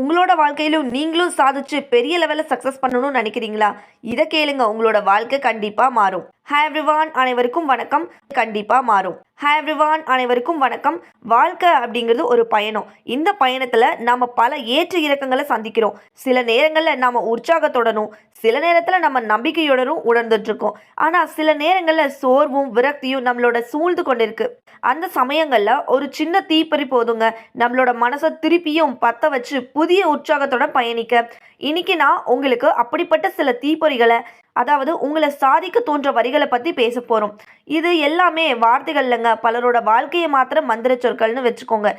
உங்களோட வாழ்க்கையிலும் நீங்களும் சாதிச்சு பெரிய லெவலில் சக்ஸஸ் பண்ணணும்னு நினைக்கிறீங்களா? இதை கேளுங்க. உங்களோட வாழ்க்கை கண்டிப்பாக மாறும். ஹாய் எவ்ரிவான் அனைவருக்கும் வணக்கம். கண்டிப்பாக மாறும். ஹாய் எவ்ரிவான் அனைவருக்கும் வணக்கம். வாழ்க்கை அப்படிங்கிறது ஒரு பயணம். இந்த பயணத்தில் நம்ம பல ஏற்ற இறக்கங்களை சந்திக்கிறோம். சில நேரங்களில் நாம் உற்சாகத்துடனும் சில நேரத்தில் நம்ம நம்பிக்கையுடனும் உணர்ந்துட்டுருக்கோம். ஆனால் சில நேரங்களில் சோர்வும் விரக்தியும் நம்மளோட சூழ்ந்து கொண்டிருக்கு. அந்த சமயங்களில் ஒரு சின்ன தீப்பறி போதுங்க. நம்மளோட மனசை திருப்பியும் பற்ற வச்சு புதிய உற்சாகத்தோட பயணிக்க. இன்னைக்கு நான் உங்களுக்கு அப்படிப்பட்ட சில தீப்பொறிகளை அதாவது உங்களை சாதிக்க தோன்ற வரிகளை பற்றி பேச போகிறோம் இது எல்லாமே வார்த்தைகள் இல்லைங்க பலரோட வாழ்க்கையை மாத்திரம் மந்திர சொற்கள்னு வச்சுக்கோங்க.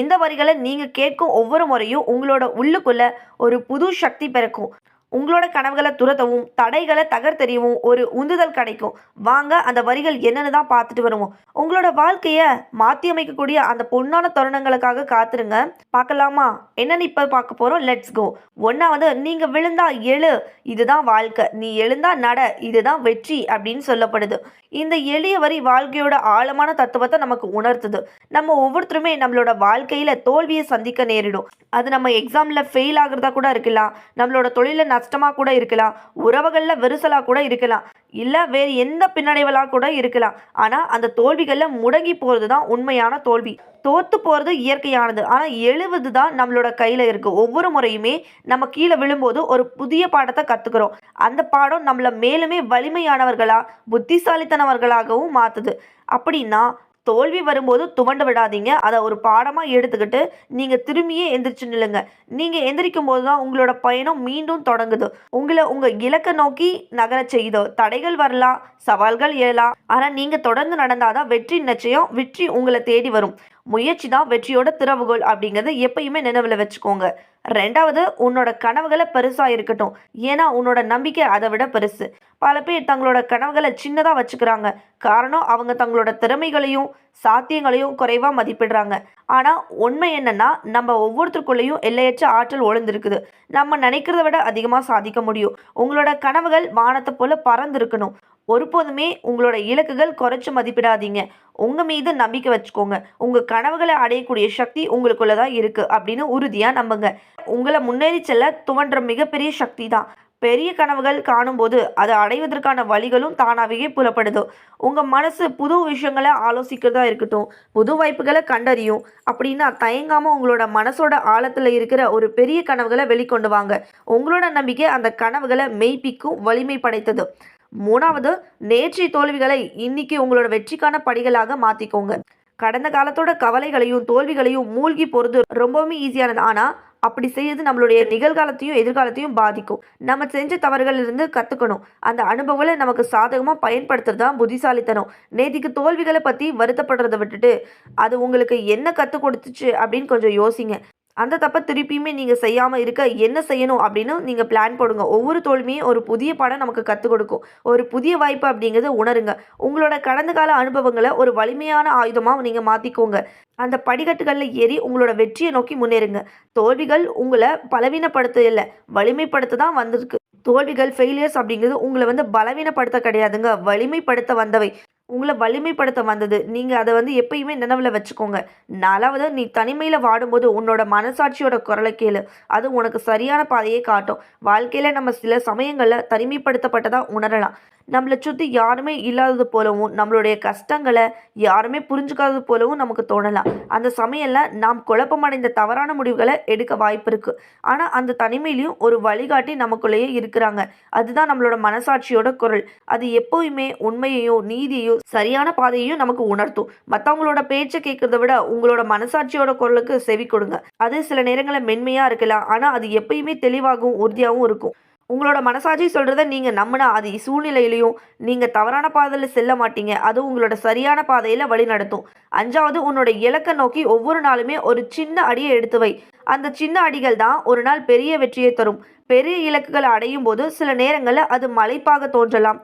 இந்த வரிகளை நீங்கள் கேட்கும் ஒவ்வொரு முறையும் உங்களோட உள்ளுக்குள்ள ஒரு புது சக்தி பிறக்கும். உங்களோட கனவுகளை துரத்தவும் தடைகளை தகர்த்தெறியவும் ஒரு உந்துதல் கிடைக்கும். வாங்க அந்த வரிகள் என்னன்னு தான் பார்த்துட்டு வருவோம். உங்களோட வாழ்க்கையை மாற்றி அமைக்கக்கூடிய அந்த பொன்னான தருணங்களுக்காக காத்துருங்க. பார்க்கலாமா? என்னன்னு இப்போ பார்க்க போகிறோம் லெட்ஸ் கோ ஒன்றாவது நீங்கள் விழுந்தா எழு இதுதான் வாழ்க்கை. நீ எழுந்தா நட இதுதான் வெற்றி அப்படின்னு சொல்லப்படுது. இந்த எளிய வரி வாழ்க்கையோட ஆழமான தத்துவத்தை நமக்கு உணர்த்துது. நம்ம ஒவ்வொருத்தருமே நம்மளோட வாழ்க்கையில் தோல்வியை சந்திக்க நேரிடும். அது நம்ம எக்ஸாமில் ஃபெயில் ஆகிறதா கூட இருக்கலாம். நம்மளோட தொழிலில் கஷ்டமாக கூட இருக்கலாம். உறவுகளில் விரிசலாக கூட இருக்கலாம். இல்லை வேறு எந்த பின்னடைவலாக கூட இருக்கலாம். ஆனால் அந்த தோல்விகளில் முடங்கி போகிறது தான் உண்மையான தோல்வி. தோற்று போகிறது இயற்கையானது. ஆனால் எழுவது தான் நம்மளோட கையில் இருக்குது ஒவ்வொரு முறையுமே நம்ம கீழே விழும்போது ஒரு புதிய பாடத்தை கற்றுக்குறோம் அந்த பாடம் நம்மளை மேலுமே வலிமையானவர்களாக புத்திசாலித்தனவர்களாகவும் மாற்றுது அப்படின்னா தோல்வி வரும்போது துவண்டு விடாதீங்க. அதை ஒரு பாடமாக எடுத்துக்கிட்டு நீங்கள் திரும்பியே எந்திரிச்சு நில்லுங்க. நீங்கள் எந்திரிக்கும் போது தான் உங்களோட பயணம் மீண்டும் தொடங்குது. உங்களை உங்கள் இலக்கை நோக்கி நகர செய்தோ தடைகள் வரலாம் சவால்கள் எழலாம் ஆனால் நீங்கள் தொடர்ந்து நடந்தாதான் வெற்றி நிச்சயம் வெற்றி உங்களை தேடி வரும். முயற்சி தான் வெற்றியோட திறவுகோல் அப்படிங்கிறத எப்பயுமே நினைவில் வச்சுக்கோங்க. ரெண்டாவது உன்னோட கனவுகளை பெருசாக இருக்கட்டும். ஏன்னா உன்னோட நம்பிக்கை அதை விட பெருசு. பல பேர் தங்களோட கனவுகளை சின்னதாக வச்சுக்கிறாங்க. காரணம் அவங்க தங்களோட திறமைகளையும் சாத்தியங்களையும் குறைவாக மதிப்பிடுறாங்க. ஆனால் உண்மை என்னன்னா நம்ம ஒவ்வொருத்தருக்குள்ளேயும் எல்லையற்ற ஆற்றல் ஒளிந்திருக்குது. நம்ம நினைக்கிறத விட அதிகமாக சாதிக்க முடியும். உங்களோட கனவுகள் வானத்தை போல பறந்துருக்கணும். ஒருபோதுமே உங்களோட இலக்குகள் குறைச்சி மதிப்பிடாதீங்க. உங்கள் மீது நம்பிக்கை வச்சுக்கோங்க. உங்கள் கனவுகளை அடையக்கூடிய சக்தி உங்களுக்குள்ள தான் இருக்குது அப்படின்னு உறுதியாக நம்புங்க. உங்களை முன்னேறி செல்ல துவன்ற மிகப்பெரிய சக்தி தான். பெரிய கனவுகள் காணும்போது அதை அடைவதற்கான வழிகளும் தானாகவே புலப்படுது. உங்கள் மனசு புது விஷயங்களை ஆலோசிக்கிறதா இருக்கட்டும் புது வாய்ப்புகளை கண்டறியும் அப்படின்னா தயங்காமல் உங்களோட மனசோட ஆழத்தில் இருக்கிற ஒரு பெரிய கனவுகளை வெளிக்கொண்டு வாங்க. உங்களோட நம்பிக்கை அந்த கனவுகளை மெய்ப்பிக்கும் வலிமை படைத்தது. மூணாவது நேற்றைய தோல்விகளை இன்னைக்கு உங்களோட வெற்றிக்கான படிகளாக மாற்றிக்கோங்க கடந்த காலத்தோட கவலைகளையும் தோல்விகளையும் மூழ்கி போகிறது ரொம்பவுமே ஈஸியானது ஆனால் அப்படி செய்யறது நம்மளுடைய நிகழ்காலத்தையும் எதிர்காலத்தையும் பாதிக்கும். நம்ம செஞ்ச தவறுகள் இருந்து கற்றுக்கணும் அந்த அனுபவங்களை நமக்கு சாதகமாக பயன்படுத்துறது தான் புத்திசாலித்தனம். நேத்திக்கு தோல்விகளை பற்றி வருத்தப்படுறதை விட்டுட்டு அது உங்களுக்கு என்ன கற்றுக் கொடுத்துச்சு அப்படின்னு கொஞ்சம் யோசிங்க. அந்த தப்பை திருப்பியுமே நீங்கள் செய்யாமல் இருக்க என்ன செய்யணும் அப்படின்னு நீங்கள் பிளான் போடுங்க. ஒவ்வொரு தோல்வியும் ஒரு புதிய பாடம் நமக்கு கற்றுக் கொடுக்கும். ஒரு புதிய வாய்ப்பு அப்படிங்கிறத உணருங்க. உங்களோட கடந்த கால அனுபவங்களை ஒரு வலிமையான ஆயுதமாக நீங்கள் மாற்றிக்கோங்க அந்த படிக்கட்டுகளில் ஏறி உங்களோட வெற்றியை நோக்கி முன்னேறுங்க. தோல்விகள் உங்களை பலவீனப்படுத்த இல்லை வலிமைப்படுத்த தான் வந்திருக்கு. தோல்விகள் ஃபெயிலியர்ஸ் அப்படிங்கிறது உங்களை வந்து பலவீனப்படுத்த கிடையாதுங்க. வலிமைப்படுத்த வந்தவை. உங்களை வலிமைப்படுத்த வந்தது. நீங்கள் அதை வந்து எப்பயுமே நினைவில் வச்சுக்கோங்க. நாலாவது நீ தனிமையில் வாடும்போது உன்னோட மனசாட்சியோட குரலை கேளு. அது உனக்கு சரியான பாதையை காட்டும். வாழ்க்கையில் நம்ம சில சமயங்களில் தனிமைப்படுத்தப்பட்டதாக உணரலாம். நம்மளை சுற்றி யாருமே இல்லாதது போலவும் நம்மளுடைய கஷ்டங்களை யாருமே புரிஞ்சுக்காதது போலவும் நமக்கு தோணலாம். அந்த சமயம்ல நாம் குழப்பமடைந்த தவறான முடிவுகளை எடுக்க வாய்ப்பு இருக்குது ஆனால் அந்த தனிமையிலையும் ஒரு வழிகாட்டி நமக்குள்ளேயே இருக்கிறாங்க. அதுதான் நம்மளோட மனசாட்சியோட குரல். அது எப்போயுமே உண்மையையும் நீதியையும் சரியான பாதையையும் நமக்கு உணர்த்தும். மற்றவங்களோட பேச்சை கேட்கறத விட உங்களோட மனசாட்சியோட குரலுக்கு செவி கொடுங்க. அது சில நேரங்களில் மென்மையாக இருக்கலாம். ஆனால் அது எப்பயுமே தெளிவாகவும் உறுதியாகவும் இருக்கும். உங்களோட மனசாட்சி சொல்கிறத நீங்கள் நம்பினா அது சூழ்நிலையிலையும் நீங்கள் தவறான பாதையில் செல்ல மாட்டீங்க. அது உங்களோட சரியான பாதையில் வழி நடத்தும். அஞ்சாவது உன்னோட இலக்கை நோக்கி ஒவ்வொரு நாளுமே ஒரு சின்ன அடியை எடுத்து வை. அந்த சின்ன அடிகள் தான் ஒரு நாள் பெரிய வெற்றியை தரும். பெரிய இலக்குகளை அடையும் போது சில நேரங்களில் அது மலைப்பாக தோன்றலாம்.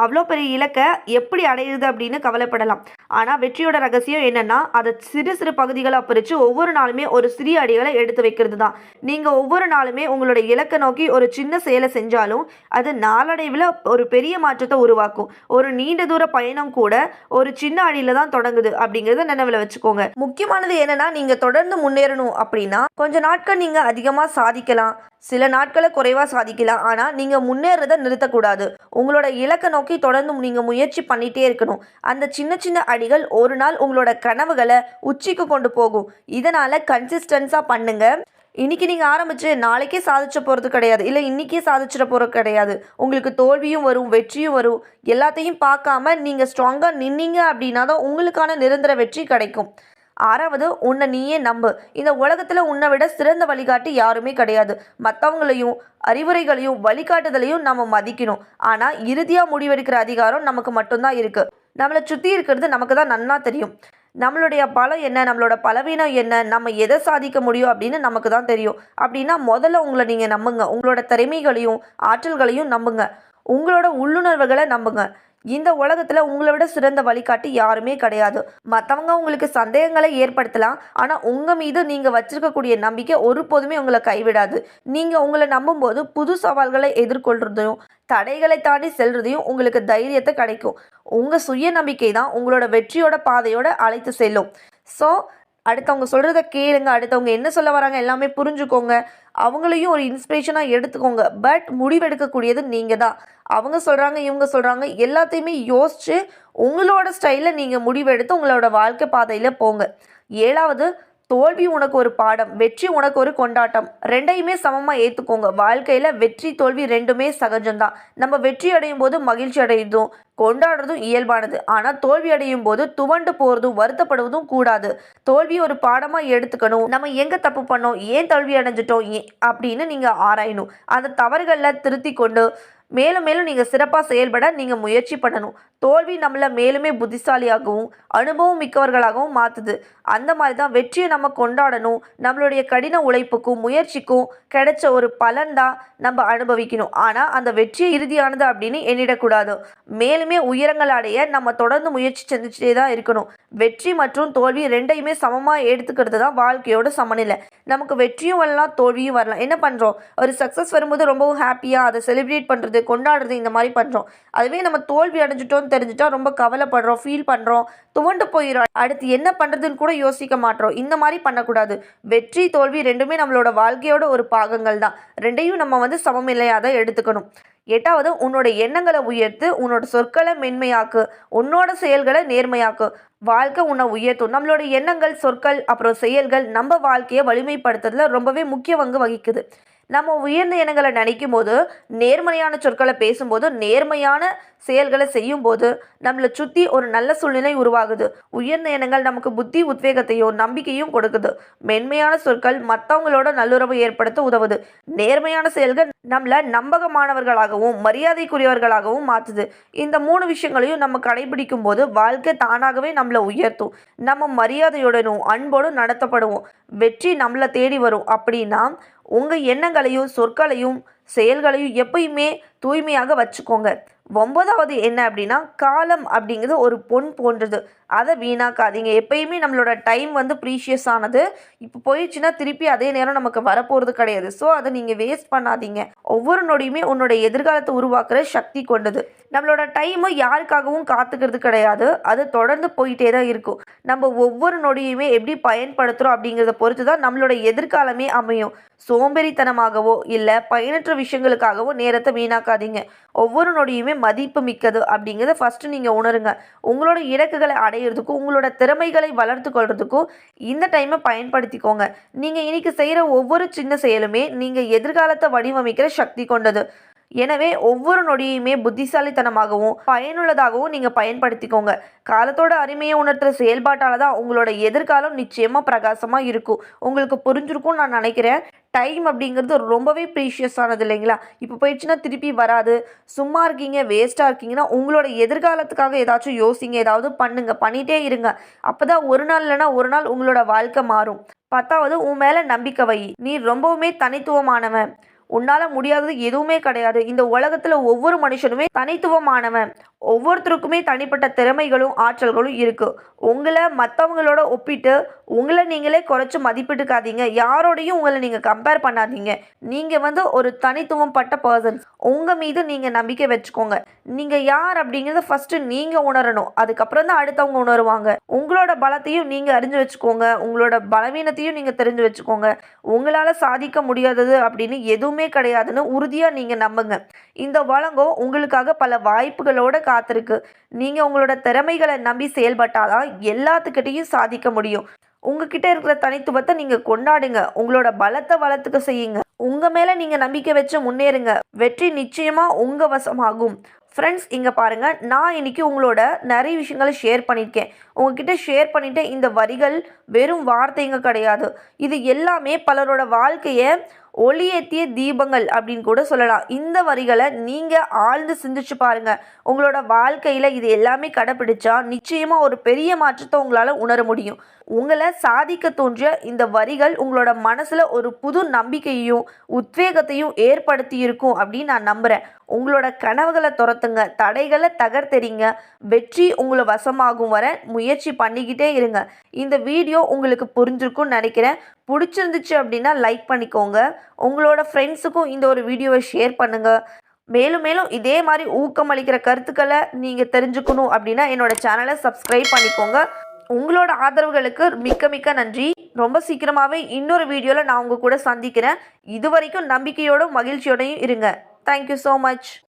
அவ்வளோ பெரிய இலக்கை எப்படி அடையுது அப்படின்னு கவலைப்படலாம். ஆனால் வெற்றியோட ரகசியம் என்னென்னா அதை சிறு சிறு பகுதிகளாக பிரித்து ஒவ்வொரு நாளுமே ஒரு சிறிய அடிகளை எடுத்து வைக்கிறது தான். நீங்கள் ஒவ்வொரு நாளுமே உங்களோட இலக்கை நோக்கி ஒரு சின்ன செயலை செஞ்சாலும் அது நாளடைவில் ஒரு பெரிய மாற்றத்தை உருவாக்கும். ஒரு நீண்ட தூர பயணம் கூட ஒரு சின்ன அடியில் தான் தொடங்குது அப்படிங்கிறத நினைவில் வச்சுக்கோங்க. முக்கியமானது என்னென்னா நீங்கள் தொடர்ந்து முன்னேறணும் அப்படின்னா கொஞ்ச நாட்கள் நீங்கள் அதிகமாக சாதிக்கலாம். சில நாட்களை குறைவாக சாதிக்கலாம். ஆனால் நீங்கள் முன்னேறதை நிறுத்தக்கூடாது. உங்களோட இலக்கை நோக்கி தொடர்ந்து நீங்கள் முயற்சி பண்ணிகிட்டே இருக்கணும். அந்த சின்ன சின்ன அடிகள் ஒரு நாள் உங்களோட கனவுகளை உச்சிக்கு கொண்டு போகும். இதனால் கன்சிஸ்டன்ஸாக பண்ணுங்கள் இன்றைக்கி நீங்கள் ஆரம்பிச்சு நாளைக்கே சாதிச்ச போகிறது கிடையாது. இல்லை இன்றைக்கே சாதிச்சிட போகிறது கிடையாது. உங்களுக்கு தோல்வியும் வரும் வெற்றியும் வரும். எல்லாத்தையும் பார்க்காம நீங்கள் ஸ்ட்ராங்காக நின்னீங்க அப்படின்னா தான் உங்களுக்கான நிரந்தர வெற்றி கிடைக்கும். ஆறாவது உன்னை நீயே நம்பு. இந்த உலகத்தில் உன்னை விட சிறந்த வழிகாட்டி யாருமே கிடையாது. மற்றவங்களையும் அறிவுரைகளையும் வழிகாட்டுதலையும் நம்ம மதிக்கணும். ஆனால் இறுதியாக முடிவெடுக்கிற அதிகாரம் நமக்கு மட்டும்தான் இருக்குது நம்மளை சுற்றி இருக்கிறது நமக்கு தான் நன்னா தெரியும். நம்மளுடைய பலம் என்ன? நம்மளோட பலவீனம் என்ன? நம்ம எதை சாதிக்க முடியும் அப்படின்னு நமக்கு தான் தெரியும். அப்படின்னா முதல்ல உங்களை நீங்கள் நம்புங்க. உங்களோட திறமைகளையும் ஆற்றல்களையும் நம்புங்க. உங்களோட உள்ளுணர்வுகளை நம்புங்க. இந்த உலகத்தில் உங்களை விட சிறந்த வழிகாட்டி யாருமே கிடையாது. மற்றவங்க உங்களுக்கு சந்தேகங்களை ஏற்படுத்தலாம். ஆனால் உங்கள் மீது நீங்கள் வச்சிருக்கக்கூடிய நம்பிக்கை ஒருபோதுமே உங்களை கைவிடாது. நீங்கள் உங்களை நம்பும்போது புது சவால்களை எதிர்கொள்றதையும் தடைகளை தாண்டி செல்றதையும் உங்களுக்கு தைரியத்தை கிடைக்கும். உங்கள் சுய நம்பிக்கை தான் உங்களோட வெற்றியோட பாதையோட அழைத்து செல்லும். ஸோ அடுத்தவங்க சொல்கிறத கேளுங்க. அடுத்தவங்க என்ன சொல்ல வராங்க எல்லாமே புரிஞ்சுக்கோங்க. அவங்களையும் ஒரு இன்ஸ்பிரேஷனாக எடுத்துக்கோங்க. பட் முடிவெடுக்கக்கூடியது நீங்கள் தான் அவங்க சொல்கிறாங்க இவங்க சொல்கிறாங்க எல்லாத்தையுமே யோசித்து உங்களோட ஸ்டைலில் நீங்கள் முடிவெடுத்து உங்களோட வாழ்க்கை பாதையில் போங்க. ஏழாவது தோல்வி உனக்கு ஒரு பாடம் வெற்றி உனக்கு ஒரு கொண்டாட்டம். ரெண்டையுமே சமமாக ஏற்றுக்கோங்க வாழ்க்கையில் வெற்றி தோல்வி ரெண்டுமே சகஜம்தான். நம்ம வெற்றி அடையும் போது மகிழ்ச்சி அடையிறதும் கொண்டாடுறதும் இயல்பானது. ஆனால் தோல்வி அடையும் போது துவண்டு போகிறதும் வருத்தப்படுவதும் கூடாது. தோல்வி ஒரு பாடமாக எடுத்துக்கணும். நம்ம எங்கே தப்பு பண்ணோம்? ஏன் தோல்வி அடைஞ்சிட்டோம்? அப்படின்னு நீங்கள் ஆராயணும். அந்த தவறுகளில் திருத்தி கொண்டு மேலும் மேலும் நீங்கள் சிறப்பாக செயல்பட நீங்கள் முயற்சி பண்ணணும். தோல்வி நம்மளை மேலுமே புத்திசாலியாகவும் அனுபவம் மிக்கவர்களாகவும் மாற்றுது அந்த மாதிரி தான் வெற்றியை நம்ம கொண்டாடணும். நம்மளுடைய கடின உழைப்புக்கும் முயற்சிக்கும் கிடைச்ச ஒரு பலன் தான் நம்ம அனுபவிக்கணும். ஆனால் அந்த வெற்றி இறுதியானது அப்படின்னு எண்ணிடக்கூடாது. மேலுமே உயரங்கள் அடைய நம்ம தொடர்ந்து முயற்சி செஞ்சுட்டே தான் இருக்கணும். வெற்றி மற்றும் தோல்வி ரெண்டையுமே சமமாக எடுத்துக்கிறது தான் வாழ்க்கையோட சமநிலை. நமக்கு வெற்றியும் வரலாம் தோல்வியும் வரலாம். என்ன பண்ணுறோம் ஒரு சக்ஸஸ் வரும்போது ரொம்பவும் ஹாப்பியாக அதை செலிப்ரேட் பண்ணுறது கொண்டாடுறது இந்த மாதிரி பண்ணுறோம் அதுவே நம்ம தோல்வி அடைஞ்சிட்டோம்னு தெரிஞ்சுட்டா ரொம்ப கவலைப்படுறோம் ஃபீல் பண்ணுறோம் துவண்டு போயிடும் அடுத்து என்ன பண்ணுறதுன்னு கூட யோசிக்க மாட்டோம். இந்த மாதிரி பண்ணக்கூடாது. வெற்றி தோல்வி ரெண்டுமே நம்மளோட வாழ்க்கையோட ஒரு பாகங்கள் தான். ரெண்டையும் நம்ம வந்து சமநிலையாக தான் எடுத்துக்கணும். எட்டாவது உன்னோட எண்ணங்களை உயர்த்து உன்னோட சொற்களை மென்மையாக்கு உன்னோட செயல்களை நேர்மையாக்கு. வாழ்க்கை உன்னை உயர்த்தும். நம்மளோட எண்ணங்கள் சொற்கள் அப்புறம் செயல்கள் நம்ம வாழ்க்கையை வலிமைப்படுத்துறதுல ரொம்பவே முக்கிய பங்கு வகிக்குது. நம்ம உயர்ந்த எண்ணங்களை நினைக்கும் போது நேர்மையான சொற்களை பேசும்போது நேர்மையான செயல்களை செய்யும்போது நம்மளை சுற்றி ஒரு நல்ல சூழ்நிலை உருவாகுது. உயர்ந்த எண்ணங்கள் நமக்கு புத்தி உத்வேகத்தையும் நம்பிக்கையும் கொடுக்குது. மென்மையான சொற்கள் மற்றவங்களோட நல்லுறவு ஏற்படுத்த உதவுது. நேர்மையான செயல்கள் நம்மளை நம்பகமானவர்களாகவும் மரியாதைக்குரியவர்களாகவும் மாற்றுது. இந்த மூணு விஷயங்களையும் நம்ம கடைபிடிக்கும் போது வாழ்க்கை தானாகவே நம்மளை உயர்த்தும். நம்ம மரியாதையுடனும் அன்போடும் நடத்தப்படுவோம். வெற்றி நம்மளை தேடி வரும். அப்படின்னா உங்கள் எண்ணங்களையும் சொற்களையும் செயல்களையும் எப்பயுமே தூய்மையாக வச்சுக்கோங்க. ஒன்பதாவது என்ன அப்படின்னா காலம் அப்படிங்கிறது ஒரு பொன் போன்றது. அதை வீணாக்காதீங்க. எப்பயுமே நம்மளோட டைம் வந்து ப்ரீஷியஸ் ஆனது. இப்போ போயிடுச்சுன்னா திருப்பி அதே நேரம் நமக்கு வரப்போகிறது கிடையாது. ஸோ அதை நீங்கள் வேஸ்ட் பண்ணாதீங்க. ஒவ்வொரு நொடியுமே உன்னோட எதிர்காலத்தை உருவாக்குற சக்தி கொண்டது. நம்மளோட டைமு யாருக்காகவும் காத்துக்கிறது கிடையாது. அது தொடர்ந்து போயிட்டே தான் இருக்கும். நம்ம ஒவ்வொரு நொடியுமே எப்படி பயன்படுத்துகிறோம் அப்படிங்கிறத பொறுத்து தான் நம்மளோட எதிர்காலமே அமையும். சோம்பேறித்தனமாகவோ இல்லை பயனற்ற விஷயங்களுக்காகவோ நேரத்தை வீணாக்காதீங்க. ஒவ்வொரு நொடியுமே மதிப்பு மிக்கது அப்படிங்கிறத ஃபஸ்ட்டு நீங்கள் உணருங்க. உங்களோட இலக்குகளை அடையிறதுக்கும் உங்களோட திறமைகளை வளர்த்து கொள்றதுக்கும் இந்த டைமை பயன்படுத்திக்கோங்க. நீங்கள் இன்றைக்கி செய்கிற ஒவ்வொரு சின்ன செயலுமே நீங்கள் எதிர்காலத்தை வடிவமைக்கிற சக்தி கொண்டது. எனவே ஒவ்வொரு நொடியுமே புத்திசாலித்தனமாகவும் பயனுள்ளதாகவும் நீங்கள் பயன்படுத்திக்கோங்க. காலத்தோட அருமையை உணர்த்துற செயல்பாட்டால் தான் உங்களோட எதிர்காலம் நிச்சயமாக பிரகாசமாக இருக்கும். உங்களுக்கு புரிஞ்சிருக்கும்னு நான் நினைக்கிறேன். டைம் அப்படிங்கிறது ரொம்பவே ப்ரீஷியஸானது இல்லைங்களா? இப்போ போயிடுச்சுன்னா திருப்பி வராது. சும்மா இருக்கீங்க வேஸ்ட்டாக இருக்கீங்கன்னா உங்களோட எதிர்காலத்துக்காக ஏதாச்சும் யோசிங்க ஏதாவது பண்ணுங்க பண்ணிகிட்டே இருங்க. அப்போ தான் ஒரு நாள் இல்லைன்னா ஒரு நாள் உங்களோட வாழ்க்கை மாறும். பத்தாவது உன் மேலே நம்பிக்கை வை. நீ ரொம்பவுமே தனித்துவமானவன். உன்னால முடியாதது எதுவுமே கிடையாது. இந்த உலகத்துல ஒவ்வொரு மனுஷனுமே தனித்துவமானவன். ஒவ்வொருத்தருக்குமே தனிப்பட்ட திறமைகளும் ஆற்றல்களும் இருக்கு. உங்களை மற்றவங்களோட ஒப்பிட்டு உங்களை நீங்களே குறைச்சி மதிப்பிட்டுக்காதீங்க. யாரோடையும் உங்களை நீங்கள் கம்பேர் பண்ணாதீங்க. நீங்கள் வந்து ஒரு தனித்துவம் பட்ட பர்சன்ஸ் உங்கள் மீது நீங்கள் நம்பிக்கை வச்சுக்கோங்க. நீங்கள் யார் அப்படிங்கிறத ஃபஸ்ட்டு நீங்கள் உணரணும். அதுக்கப்புறம் தான் அடுத்தவங்க உணருவாங்க. உங்களோட பலத்தையும் நீங்கள் அறிஞ்சு வச்சுக்கோங்க. உங்களோட பலவீனத்தையும் நீங்கள் தெரிஞ்சு வச்சுக்கோங்க. உங்களால் சாதிக்க முடியாதது அப்படின்னு எதுவுமே கிடையாதுன்னு உறுதியாக நீங்கள் நம்புங்க. இந்த வழங்கம் உங்களுக்காக பல வாய்ப்புகளோட காத்திருக்கு. நீங்கள் உங்களோட திறமைகளை நம்பி செயல்பட்டாதான் எல்லாத்துக்கிட்டையும் சாதிக்க முடியும். உங்ககிட்ட இருக்கிற தனித்துவத்தை நீங்கள் கொண்டாடுங்க. உங்களோட பலத்தை வளர்த்துக்க செய்யுங்க. உங்கள் மேலே நீங்கள் நம்பிக்கை வச்சு முன்னேறுங்க. வெற்றி நிச்சயமாக உங்கள் வசமாகும். ஃப்ரெண்ட்ஸ் இங்கே பாருங்கள் நான் இன்னைக்கு உங்களோட நிறைய விஷயங்களை ஷேர் பண்ணியிருக்கேன். உங்ககிட்ட ஷேர் பண்ணிட்டு இந்த வரிகள் வெறும் வார்த்தைங்க கிடையாது. இது எல்லாமே பலரோட வாழ்க்கையை ஒளியேத்திய தீபங்கள் அப்படின்னு கூட சொல்லலாம். இந்த வரிகளை நீங்கள் ஆழ்ந்து சிந்திச்சு பாருங்க. உங்களோட வாழ்க்கையில் இது எல்லாமே கடைப்பிடிச்சா நிச்சயமாக ஒரு பெரிய மாற்றத்தை உங்களால் உணர முடியும். உங்களை சாதிக்க தோன்றிய இந்த வரிகள் உங்களோட மனசில் ஒரு புது நம்பிக்கையையும் உத்வேகத்தையும் ஏற்படுத்தி இருக்கும் அப்படின்னு நான் நம்புகிறேன் உங்களோட கனவுகளை துரத்துங்க தடைகளை தகர்த்தெறிங்க வெற்றி உங்களை வசமாகும் வர முயற்சி பண்ணிக்கிட்டே இருங்க. இந்த வீடியோ உங்களுக்கு புரிஞ்சிருக்கும்னு நினைக்கிறேன். பிடிச்சிருந்துச்சு அப்படின்னா லைக் பண்ணிக்கோங்க. உங்களோட ஃப்ரெண்ட்ஸுக்கும் இந்த ஒரு வீடியோவை ஷேர் பண்ணுங்கள் மேலும் மேலும் இதே மாதிரி ஊக்கமளிக்கிற கருத்துக்களை நீங்கள் தெரிஞ்சுக்கணும் அப்படின்னா என்னோட சேனலை சப்ஸ்கிரைப் பண்ணிக்கோங்க. உங்களோட ஆதரவுகளுக்கு மிக்க மிக்க நன்றி. ரொம்ப சீக்கிரமாகவே இன்னொரு வீடியோவில் நான் உங்கள் கூட சந்திக்கிறேன். இது வரைக்கும் நம்பிக்கையோடும் மகிழ்ச்சியோடையும் இருங்க. Thank you so much